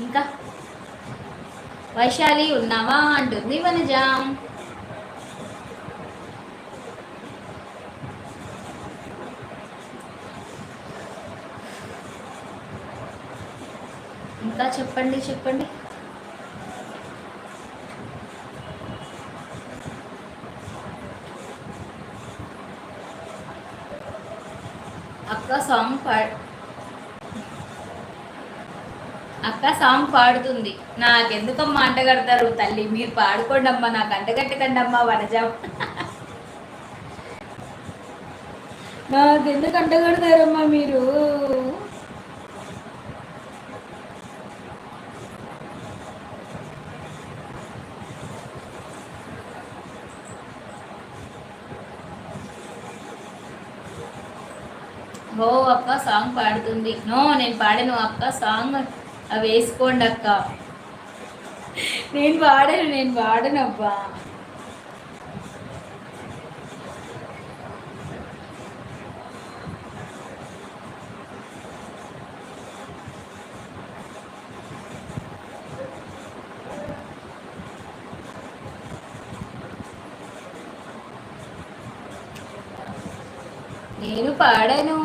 ఇంకా? వైశాలి ఉన్నావా అంటుంది వనజ. ఇంకా చెప్పండి చెప్పండి. అక్క సాంగ్ పా అక్క సాంగ్ పాడుతుంది. నాకెందుకమ్మా అంటగడతారు తల్లి మీరు పాడుకోండి అమ్మా నాకు అంటగట్టకండి అమ్మా వనజం. నాకెందుకు అంటగడతారమ్మా మీరు? ఓ అక్క సాంగ్ పాడుతుంది. నో నేను పాడను అక్క సాంగ్ అవి వేసుకోండి అక్క. నేను పాడాను నేను పాడను అబ్బా. నేను పాడాను.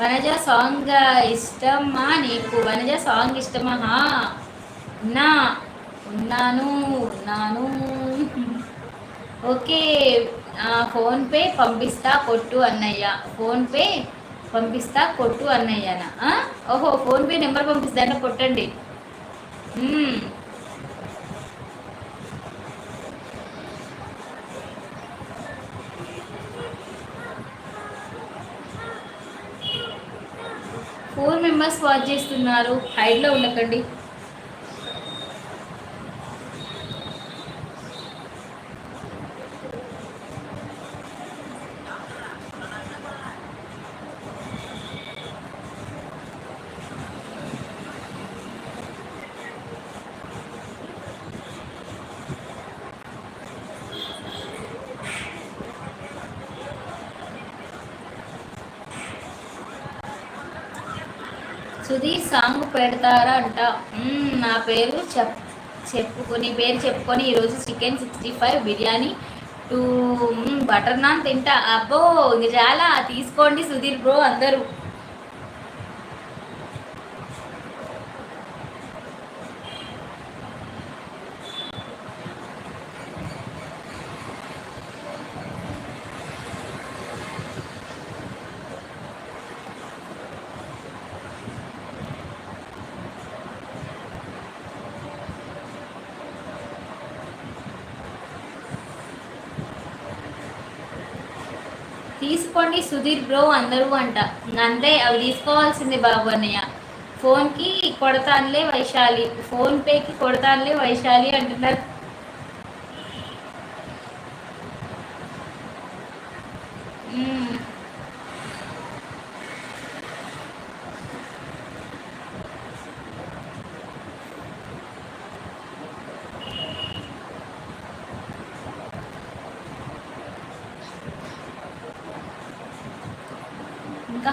వనజ సాంగ్ ఇష్టమా నీకు? వనజ సాంగ్ ఇష్టమా? నా ఉన్నాను ఉన్నాను. ఓకే. ఫోన్పే పంపిస్తా కొట్టు అన్నయ్య. ఫోన్పే పంపిస్తా కొట్టు అన్నయ్యనా? ఓహో ఫోన్పే నెంబర్ పంపిస్తాను కొట్టండి. ఫోర్ మెంబర్స్ వాచ్ చేస్తున్నారు. హైడ్లో ఉండకండి. సుధీర్ సాంగ్ పెడతారా అంట. నా పేరు చెప్ చెప్పుకొని పేరు చెప్పుకొని ఈరోజు chicken sixty five biryani two butter naan తింటా. అబ్బో ఇంక చాలా. తీసుకోండి సుధీర్ బ్రో అందరూ. తీసుకోండి సుధీర్ బ్రో అందరూ అంట. నందే అంతే అవి తీసుకోవాల్సిందే బాబు అన్నయ్య. ఫోన్కి కొడతానులే వైశాలి. ఫోన్ పేకి కొడతానులే వైశాలి అంటున్నారు. మ్మ్. ఇంకా?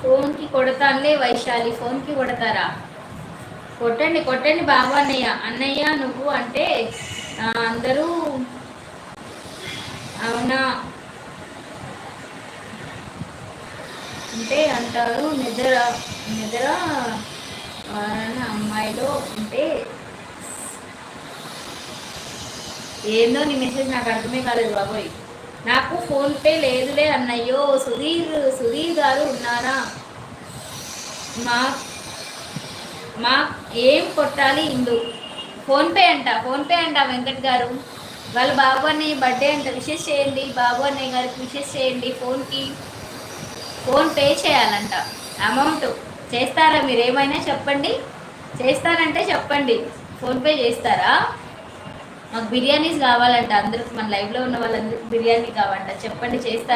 ఫోన్కి కొడతానులే వైశాలి ఫోన్కి కొడతారా? కొట్టండి కొట్టండి బాబు అన్నయ్య. అన్నయ్య నువ్వు అంటే అందరూ అవునా? అంటే అంటారు నిద్ర నిద్ర అమ్మాయిలో అంటే ఏందో నీ మెసేజ్ నాకు అర్థమే కాలేదు బాబోయ్. నాకు ఫోన్పే లేదులే అన్నయ్యో సుధీర్ సుధీర్ గారు ఉన్నారా? మా మా ఏం కొట్టాలి ఇందు? ఫోన్పే అంట ఫోన్పే అంట వెంకట్ గారు. వాళ్ళ బాబు అన్నయ్య బర్త్డే అంట విషెస్ చేయండి బాబు అన్నయ్య గారికి విషెస్ చేయండి ఫోన్కి. ఫోన్ పే చేయాలంట. అమౌంట్ చేస్తారా మీరు ఏమైనా చెప్పండి? చేస్తానంటే చెప్పండి. ఫోన్పే చేస్తారా? మాకు బిర్యానీస్ కావాలంట. అందరికి మన లైవ్లో ఉన్న వాళ్ళందరూ బిర్యానీ కావాలంట. చెప్పండి చేస్తారా?